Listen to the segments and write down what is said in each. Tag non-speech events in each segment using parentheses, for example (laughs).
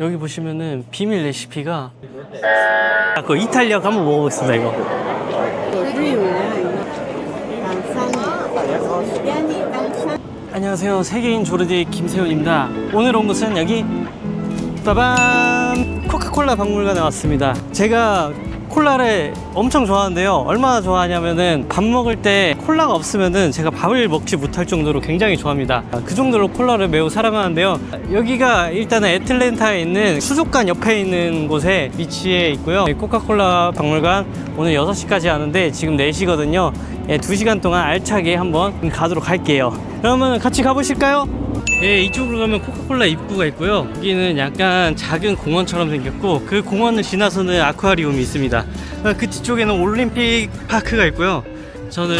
여기 보시면은 비밀 레시피가 아, 그 이탈리아 가 한번 먹어보겠습니다 이거. 안녕하세요. 세계인 조르디 김세훈입니다. 오늘 온 곳은 여기. 빠밤! 코카콜라 박물관에 왔습니다. 제가 콜라를 엄청 좋아하는데요. 얼마나 좋아하냐면은 밥 먹을 때 콜라가 없으면은 제가 밥을 먹지 못할 정도로 굉장히 좋아합니다. 그 정도로 콜라를 매우 사랑하는데요. 여기가 일단은 애틀랜타에 있는 수족관 옆에 있는 곳에 위치해 있고요. 코카콜라 박물관 오늘 6시까지 하는데 지금 4시거든요. 예, 2시간 동안 알차게 한번 가도록 할게요. 그러면 같이 가보실까요? 예, 이쪽으로 가면 코카콜라 입구가 있고요. 여기는 약간 작은 공원처럼 생겼고 그 공원을 지나서는 아쿠아리움이 있습니다. 아, 그 뒤쪽에는 올림픽 파크가 있고요. 저는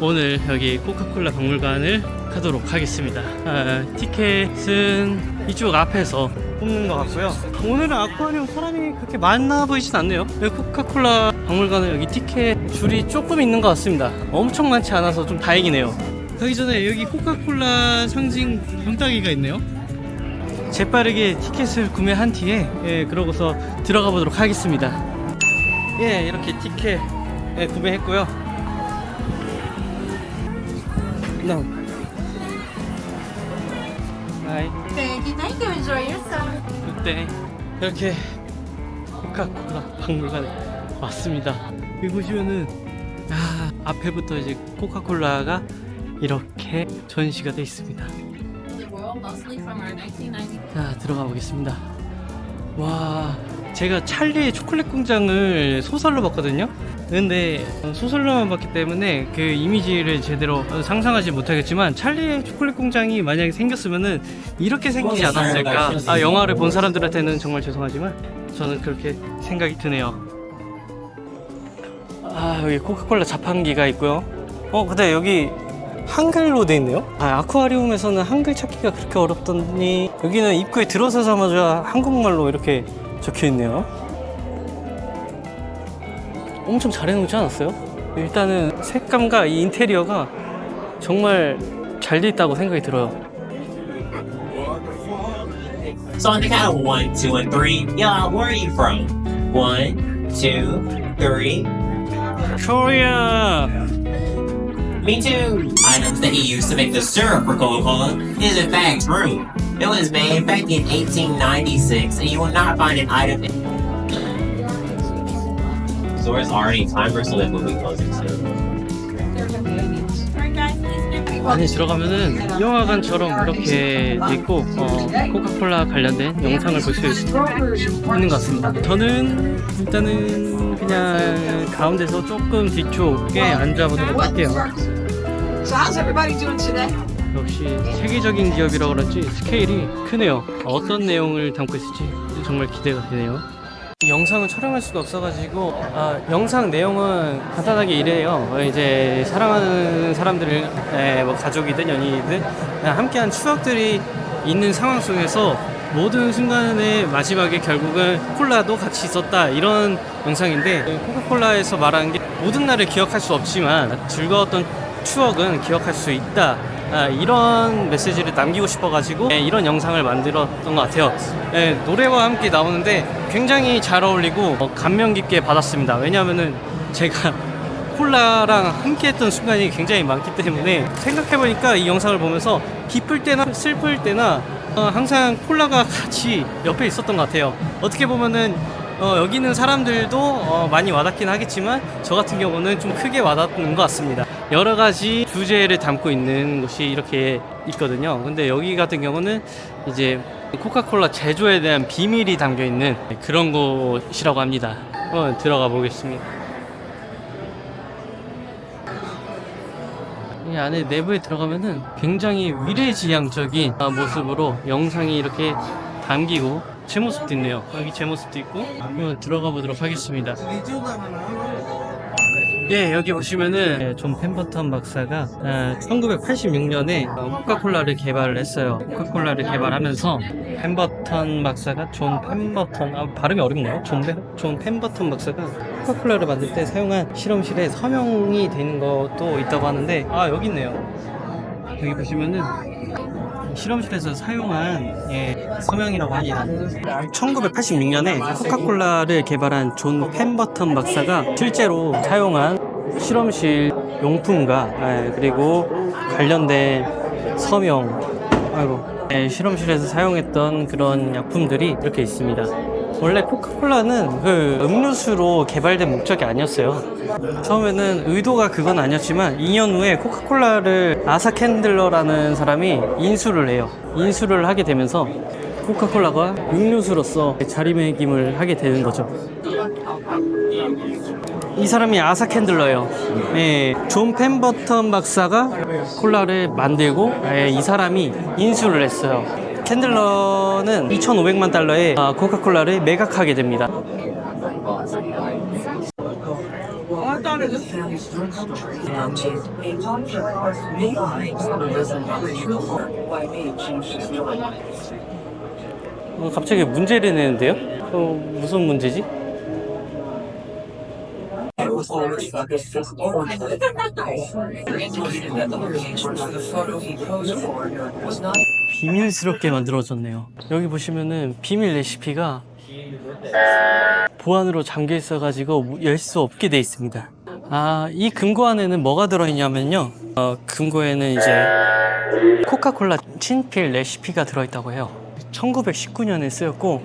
오늘 여기 코카콜라 박물관을 가도록 하겠습니다. 아, 티켓은 이쪽 앞에서 뽑는 것 같고요. 오늘은 아쿠아리움 사람이 그렇게 많아 보이진 않네요. 여기 코카콜라 박물관은 여기 티켓 줄이 조금 있는 것 같습니다. 엄청 많지 않아서 좀 다행이네요. 가기 전에 여기 코카콜라 상징 병따개가 있네요. 재빠르게 티켓을 구매한 뒤에 예, 그러고서 들어가 보도록 하겠습니다. 예, 이렇게 티켓 예, 구매했고요. No. Bye. Thank you, thank you. Enjoy yourself. 그때 이렇게 코카콜라 박물관에 왔습니다. 여기 보시면은 아, 앞에부터 이제 코카콜라가 이렇게 전시가 되어 있습니다. 자 들어가 보겠습니다. 와 제가 찰리의 초콜릿 공장을 소설로 봤거든요. 근데 소설로만 봤기 때문에 그 이미지를 제대로 상상하지 못하겠지만 찰리의 초콜릿 공장이 만약에 생겼으면은 이렇게 생기지 않았을까? 아 영화를 본 사람들한테는 정말 죄송하지만 저는 그렇게 생각이 드네요. 아 여기 코카콜라 자판기가 있고요. 어 근데 여기 한글로 돼 있네요. 아 아쿠아리움에서는 한글 찾기가 그렇게 어렵더니 여기는 입구에 들어서자마자 한국말로 이렇게 적혀 있네요. 엄청 잘 해 놓지 않았어요? 일단은 색감과 이 인테리어가 정말 잘 돼 있다고 생각이 들어요. So on the count of one, two, and three, yeah, where are you from? One, two, three. 코리아. Me too. Items that he used to make the syrup for Coca-Cola is in fact true. It was made back in 1896, and you will not find an item. In- so it's already time for select when we close it soon. 안에 들어가면은 영화관처럼 이렇게 돼 있고 어, 코카콜라 관련된 영상을 볼 수 있는 것 같습니다. 저는 일단은 그냥 가운데서 조금 뒤쪽에 앉아보도록 할게요. So how's everybody doing today? 역시 세계적인 기업이라 그런지 스케일이 크네요. 어떤 내용을 담고 있을지 정말 기대가 되네요. 영상을 촬영할 수가 없어가지고 아, 영상 내용은 간단하게 이래요. 어, 이제 사랑하는 사람들을 에, 뭐 가족이든 연인이든 그냥 함께한 추억들이 있는 상황 속에서 모든 순간의 마지막에 결국은 콜라도 같이 있었다 이런 영상인데 코카콜라에서 말하는 게 모든 날을 기억할 수 없지만 즐거웠던 추억은 기억할 수 있다. 아, 이런 메시지를 남기고 싶어가지고 예, 이런 영상을 만들었던 것 같아요. 예, 노래와 함께 나오는데 굉장히 잘 어울리고 어, 감명 깊게 받았습니다. 왜냐하면은 제가 (laughs) 콜라랑 함께했던 순간이 굉장히 많기 때문에 생각해보니까 이 영상을 보면서 기쁠 때나 슬플 때나 어, 항상 콜라가 같이 옆에 있었던 것 같아요. 어떻게 보면은 어, 여기 있는 사람들도 어, 많이 와닿긴 하겠지만 저 같은 경우는 좀 크게 와닿는 것 같습니다. 여러 가지 주제를 담고 있는 곳이 이렇게 있거든요. 근데 여기 같은 경우는 이제 코카콜라 제조에 대한 비밀이 담겨 있는 그런 곳이라고 합니다. 한번 들어가 보겠습니다. 이 안에 내부에 들어가면은 굉장히 위례지향적인 아, 모습으로 영상이 이렇게 담기고 제 모습도 있네요. 여기 제 모습도 있고 한번 들어가 보도록 하겠습니다. 예, 여기 보시면은 예, 존 펜버턴 박사가 1986년에 코카콜라를 개발을 했어요. 코카콜라를 개발하면서 펜버턴 박사가 존 펜버턴 아, 발음이 어렵네요. 존, 펜- 존 펜버턴 박사가 코카콜라를 만들 때 사용한 실험실에 서명이 되는 것도 있다고 하는데 아 여기 있네요. 여기 보시면은 실험실에서 사용한 예, 서명이라고 합니다. 1986년에 코카콜라를 개발한 존 펜버턴 박사가 실제로 사용한 실험실 용품과 예, 그리고 관련된 서명, 아이고, 예, 실험실에서 사용했던 그런 약품들이 이렇게 있습니다. 원래 코카콜라는 그 음료수로 개발된 목적이 아니었어요. 처음에는 의도가 그건 아니었지만 2년 후에 코카콜라를 아사 캔들러라는 사람이 인수를 해요. 인수를 하게 되면서 코카콜라가 음료수로서 자리매김을 하게 되는 거죠. 이 사람이 아사 캔들러예요. 예, 존 펜버턴 박사가 콜라를 만들고 예, 이 사람이 인수를 했어요. 캔들러는 2,500만 달러에 아, 코카콜라를 매각하게 됩니다. 어, 갑자기 문제를 내는데요? 어, 무슨 문제지? 비밀스럽게 만들어졌네요. 여기 보시면은 비밀 레시피가 보안으로 잠겨 있어가지고 열 수 없게 돼 있습니다. 아, 이 금고 안에는 뭐가 들어있냐면요. 어, 금고에는 이제 코카콜라 친필 레시피가 들어있다고 해요. 1919년에 쓰였고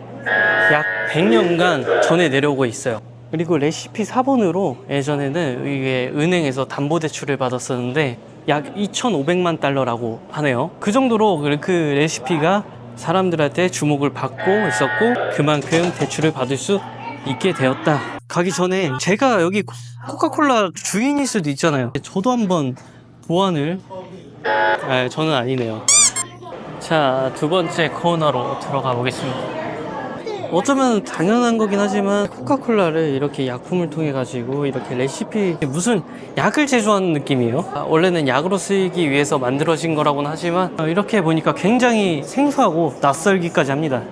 약 100년간 전해 내려오고 있어요. 그리고 레시피 4번으로 예전에는 이게 은행에서 담보대출을 받았었는데 약 2,500만 달러라고 하네요. 그 정도로 그- 그 레시피가 사람들한테 주목을 받고 있었고 그만큼 대출을 받을 수 있게 되었다. 가기 전에 제가 여기 코- 코카콜라 주인일 수도 있잖아요. 저도 한번 보안을 아, 저는 아니네요. 자, 두 번째 코너로 들어가 보겠습니다. 어쩌면 당연한 거긴 하지만 코카콜라를 이렇게 약품을 통해 가지고 이렇게 레시피 무슨 약을 제조하는 느낌이에요. 아, 원래는 약으로 쓰이기 위해서 만들어진 거라고는 하지만 어, 이렇게 보니까 굉장히 생소하고 낯설기까지 합니다.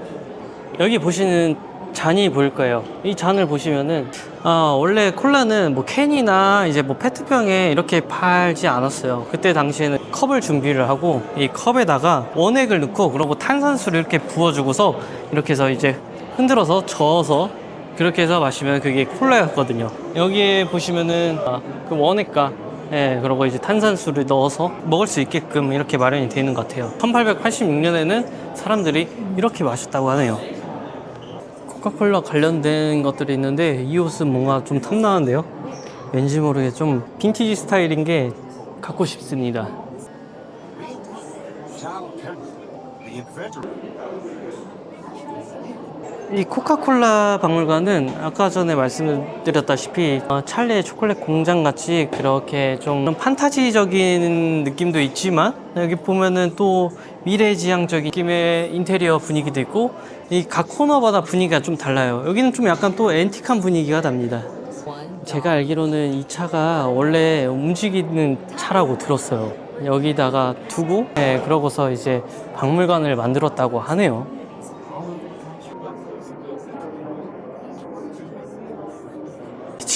여기 보시는 잔이 보일 거예요. 이 잔을 보시면은 아, 원래 콜라는 뭐 캔이나 이제 뭐 페트병에 이렇게 팔지 않았어요. 그때 당시에는 컵을 준비를 하고 이 컵에다가 원액을 넣고 그리고 탄산수를 이렇게 부어주고서 이렇게 해서 이제 흔들어서 저어서 그렇게 해서 마시면 그게 콜라였거든요. 여기에 보시면은 아, 그 원액과 예, 그리고 이제 탄산수를 넣어서 먹을 수 있게끔 이렇게 마련이 되는 것 같아요. 1886년에는 사람들이 이렇게 마셨다고 하네요. 코카콜라 관련된 것들이 있는데 이 옷은 뭔가 좀 탐나는데요. 왠지 모르게 좀 빈티지 스타일인 게 갖고 싶습니다. 이 코카콜라 박물관은 아까 전에 말씀드렸다시피 어, 찰리의 초콜릿 공장 같이 그렇게 좀 판타지적인 느낌도 있지만 여기 보면은 또 미래지향적인 느낌의 인테리어 분위기도 있고 이 각 코너마다 분위기가 좀 달라요. 여기는 좀 약간 또 앤틱한 분위기가 납니다. 제가 알기로는 이 차가 원래 움직이는 차라고 들었어요. 여기다가 두고 네, 그러고서 이제 박물관을 만들었다고 하네요.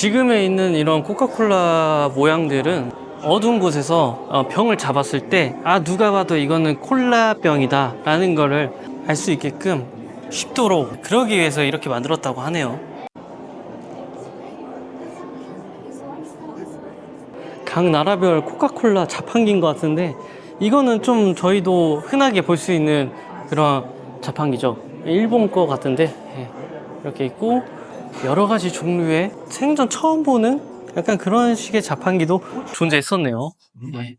지금에 있는 이런 코카콜라 모양들은 어두운 곳에서 어, 병을 잡았을 때, 아, 누가 봐도 이거는 콜라병이다. 라는 거를 알 수 있게끔 쉽도록 그러기 위해서 이렇게 만들었다고 하네요. 각 나라별 코카콜라 자판기인 것 같은데, 이거는 좀 저희도 흔하게 볼 수 있는 그런 자판기죠. 일본 거 같은데, 예, 이렇게 있고, 여러 가지 종류의 생전 처음 보는 약간 그런 식의 자판기도 존재했었네요. 네.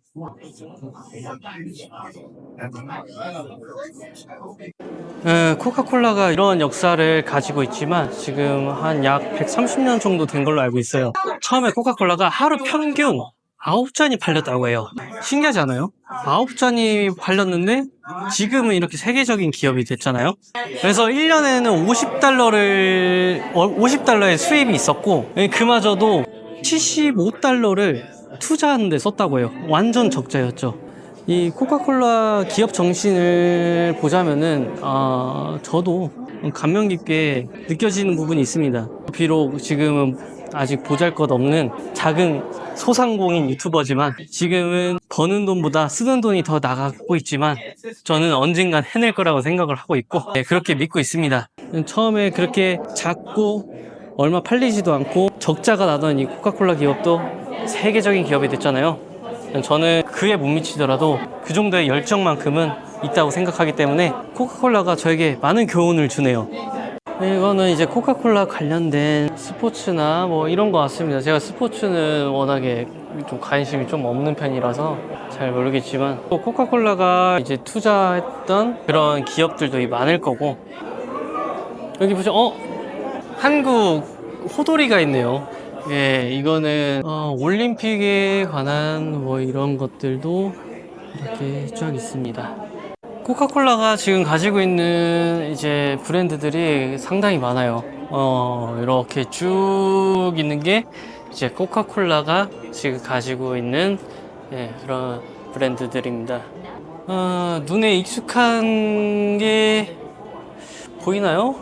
에, 코카콜라가 이런 역사를 가지고 있지만 지금 한 약 130년 정도 된 걸로 알고 있어요. 처음에 코카콜라가 하루 평균 9잔이 팔렸다고 해요. 신기하지 않아요? 9잔이 팔렸는데 지금은 이렇게 세계적인 기업이 됐잖아요. 그래서 1년에는 50달러를 50달러의 수입이 있었고 그마저도 75달러를 투자하는 데 썼다고 해요. 완전 적자였죠. 이 코카콜라 기업 정신을 보자면은 아 저도 감명 깊게 느껴지는 부분이 있습니다. 비록 지금은 아직 보잘 것 없는 작은 소상공인 유튜버지만 지금은 버는 돈보다 쓰는 돈이 더 나가고 있지만 저는 언젠간 해낼 거라고 생각을 하고 있고 네, 그렇게 믿고 있습니다. 처음에 그렇게 작고 얼마 팔리지도 않고 적자가 나던 이 코카콜라 기업도 세계적인 기업이 됐잖아요. 저는 그에 못 미치더라도 그 정도의 열정만큼은 있다고 생각하기 때문에 코카콜라가 저에게 많은 교훈을 주네요. 네, 이거는 이제 코카콜라 관련된 스포츠나 뭐 이런 거 같습니다. 제가 스포츠는 워낙에 좀 관심이 좀 없는 편이라서 잘 모르겠지만 또 코카콜라가 이제 투자했던 그런 기업들도 많을 거고 여기 보시면 어 한국 호돌이가 있네요. 예, 이거는 어, 올림픽에 관한 뭐 이런 것들도 이렇게 쫙 있습니다. 코카콜라가 지금 가지고 있는 이제 브랜드들이 상당히 많아요. 어, 이렇게 쭉 있는 게 이제 코카콜라가 지금 가지고 있는 예, 그런 브랜드들입니다. 어, 눈에 익숙한 게 보이나요?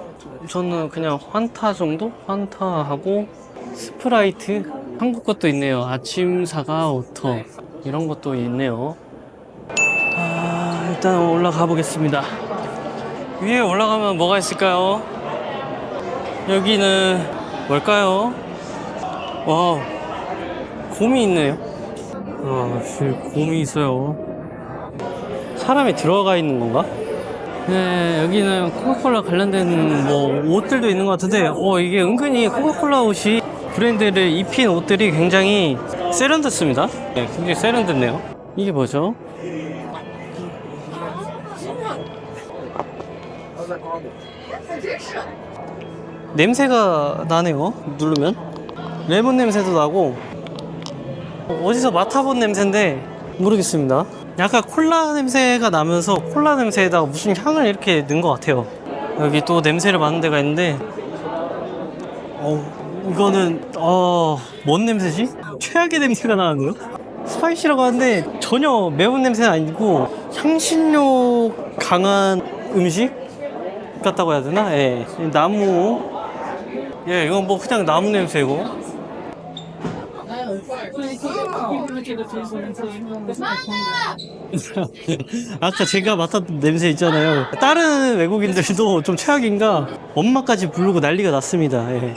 저는 그냥 환타 정도? 환타하고 스프라이트 한국 것도 있네요. 아침 사과 워터 이런 것도 있네요. 아, 일단 올라가 보겠습니다. 위에 올라가면 뭐가 있을까요? 여기는 뭘까요? 와, 곰이 있네요. 아, 씨, 곰이 있어요. 사람이 들어가 있는 건가? 네, 여기는 코카콜라 관련된 뭐 옷들도 있는 것 같은데, 어, 이게 은근히 코카콜라 옷이 브랜드를 입힌 옷들이 굉장히 세련됐습니다. 네, 굉장히 세련됐네요. 이게 뭐죠? 냄새가 나네요. 누르면 레몬 냄새도 나고 어디서 맡아본 냄새인데 모르겠습니다. 약간 콜라 냄새가 나면서 콜라 냄새에다가 무슨 향을 이렇게 넣은 것 같아요. 여기 또 냄새를 맡는 데가 있는데 어 이거는 어뭔 냄새지? 최악의 냄새가 나는데요? 스파이시라고 하는데 전혀 매운 냄새는 아니고 향신료 강한 음식 같다고 해야 되나? 예. 나무. 예, 이건 뭐 그냥 나무 냄새고. (laughs) 아까 제가 맡았던 냄새 있잖아요. 다른 외국인들도 좀 최악인가 엄마까지 부르고 난리가 났습니다. 예.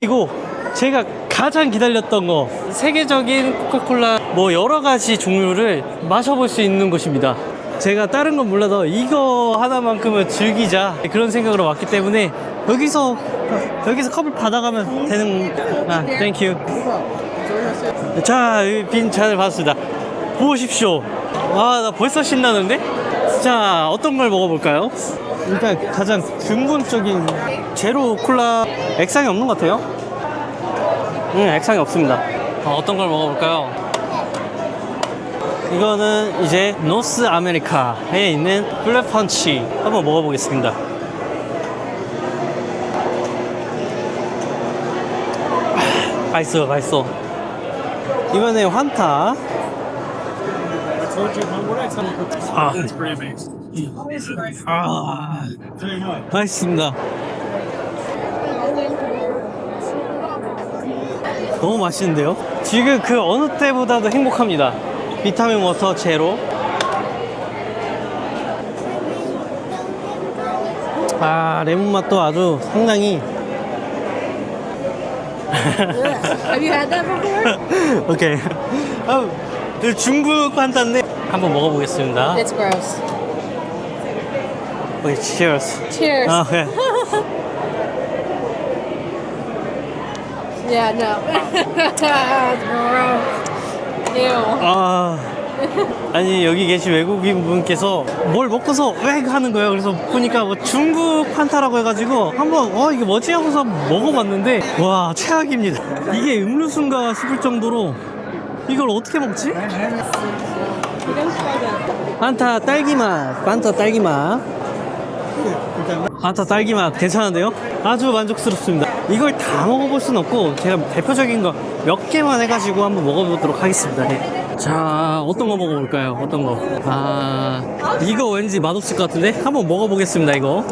그리고 제가 가장 기다렸던 거 세계적인 코카콜라 뭐 여러 가지 종류를 마셔볼 수 있는 곳입니다. 제가 다른 건 몰라도 이거 하나만큼은 즐기자 그런 생각으로 왔기 때문에 여기서 여기서 컵을 받아가면 되는 아 땡큐 자, 빈 잔을 받았습니다. 보십시오. 아, 나 벌써 신나는데? 자, 어떤 걸 먹어볼까요? 일단 가장 근본적인 제로 콜라 액상이 없는 것 같아요. 응, 액상이 없습니다. 아, 어떤 걸 먹어볼까요? 이거는 이제 노스 아메리카에 있는 블랙 펀치 한번 먹어보겠습니다. 아, 맛있어, 맛있어. 이번에 환타. 아, 아, 맛있습니다. 너무 맛있는데요? 지금 그 어느 때보다도 행복합니다. 비타민 워터 제로. 아, 레몬 맛도 아주 상당히. Have you had that before? 오케이. 아, 그 중국 환타인데 한번 먹어보겠습니다. It's gross. 오케이, cheers. Cheers. 아, 네. Yeah, no. it's gross. Ew. 아, 아니 여기 계신 외국인 분께서 뭘 먹고서 왜 하는 거예요. 그래서 보니까 뭐 중국 판타라고 해가지고 한번 어 이게 뭐지 하고서 먹어봤는데 와 최악입니다. 이게 음료수인가 싶을 정도로 이걸 어떻게 먹지? 판타 딸기 맛, 판타 딸기 맛. 판타 딸기 맛 괜찮은데요? 아주 만족스럽습니다. 이걸 다 먹어볼 순 없고 제가 대표적인 거 몇 개만 해가지고 한번 먹어보도록 하겠습니다. 네. 자 어떤 거 먹어볼까요? 어떤 거아 이거 왠지 맛없을 것 같은데? 한번 먹어보겠습니다 이거.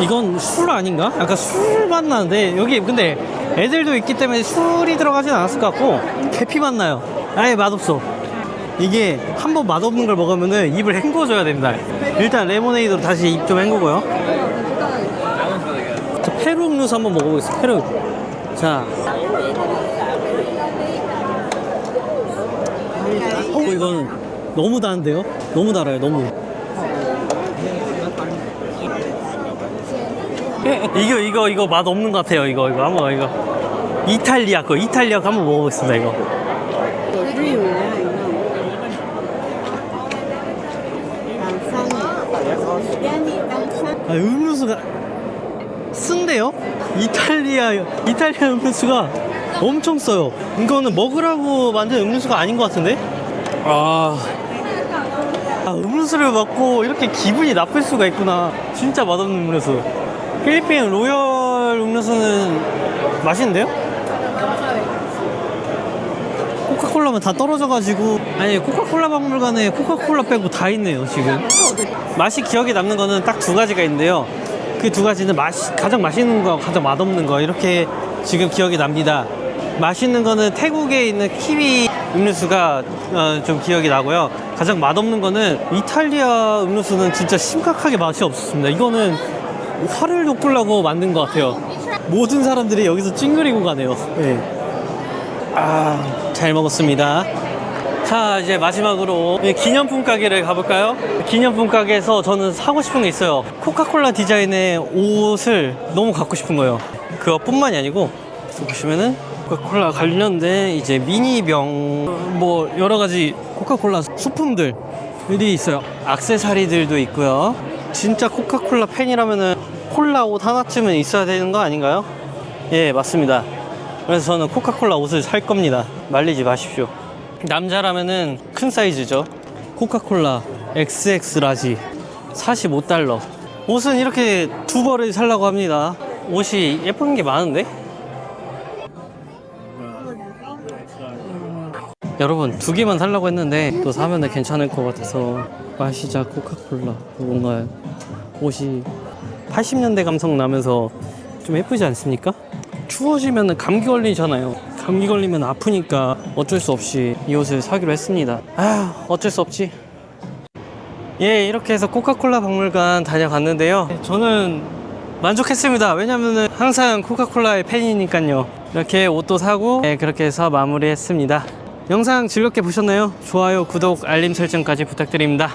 이건 술 아닌가? 약간 술 맛 나는데 여기 근데 애들도 있기 때문에 술이 들어가진 않았을 것 같고 계피 맛 나요. 아예 맛없어. 이게 한 번 맛없는 걸 먹으면은 입을 헹궈줘야 됩니다. 일단 레모네이드로 다시 입 좀 헹구고요. 자, 페루 음료수 한번 먹어보겠습니다. 페루. 자. 어, 이거는 너무 다른데요? 너무 달아요, 너무. (laughs) 이거 이거 이거 맛 없는 것 같아요. 이거 이거 한번 이거 이탈리아 거 이탈리아 거 한번 먹어보겠습니다. 이거. 아, 음료수가 쓴데요? 이탈리아 이탈리아 음료수가 엄청 써요. 이거는 먹으라고 만든 음료수가 아닌 것 같은데? 아, 아 음료수를 먹고 이렇게 기분이 나쁠 수가 있구나. 진짜 맛없는 음료수. 필리핀 로열 음료수는 맛있는데요? 코카콜라면 다 떨어져가지고 아니 코카콜라 박물관에 코카콜라 빼고 다 있네요 지금 맛이 기억에 남는 거는 딱 두 가지가 있는데요 그 두 가지는 맛이 가장 맛있는 거 가장 맛없는 거 이렇게 지금 기억이 납니다. 맛있는 거는 태국에 있는 키위 음료수가 어, 좀 기억이 나고요. 가장 맛없는 거는 이탈리아 음료수는 진짜 심각하게 맛이 없었습니다. 이거는 화를 돋구려고 만든 것 같아요. 모든 사람들이 여기서 찡그리고 가네요. 네. 아, 잘 먹었습니다. 자, 이제 마지막으로 이 기념품 가게를 가볼까요? 기념품 가게에서 저는 사고 싶은 게 있어요. 코카콜라 디자인의 옷을 너무 갖고 싶은 거예요. 그것뿐만이 아니고 보시면은 코카콜라 관련된 이제 미니병 뭐 여러 가지 코카콜라 소품들이 있어요. 악세사리들도 있고요. 진짜 코카콜라 팬이라면은 콜라 옷 하나쯤은 있어야 되는 거 아닌가요? 예, 맞습니다. 그래서 저는 코카콜라 옷을 살 겁니다. 말리지 마십시오. 남자라면은 큰 사이즈죠. 코카콜라 XX 라지 45달러. 옷은 이렇게 두 벌을 살라고 합니다. 옷이 예쁜 게 많은데? 여러분 두 개만 살라고 했는데 또 사면 괜찮을 것 같아서 마시자 코카콜라 뭔가 옷이 80년대 감성 나면서 좀 예쁘지 않습니까? 추워지면 감기 걸리잖아요. 감기 걸리면 아프니까 어쩔 수 없이 이 옷을 사기로 했습니다. 아, 어쩔 수 없지. 예, 이렇게 해서 코카콜라 박물관 다녀갔는데요. 저는 만족했습니다. 왜냐면은 항상 코카콜라의 팬이니까요. 이렇게 옷도 사고 예, 그렇게 해서 마무리했습니다. 영상 즐겁게 보셨나요? 좋아요, 구독, 알림 설정까지 부탁드립니다.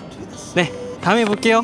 네, 다음에 볼게요.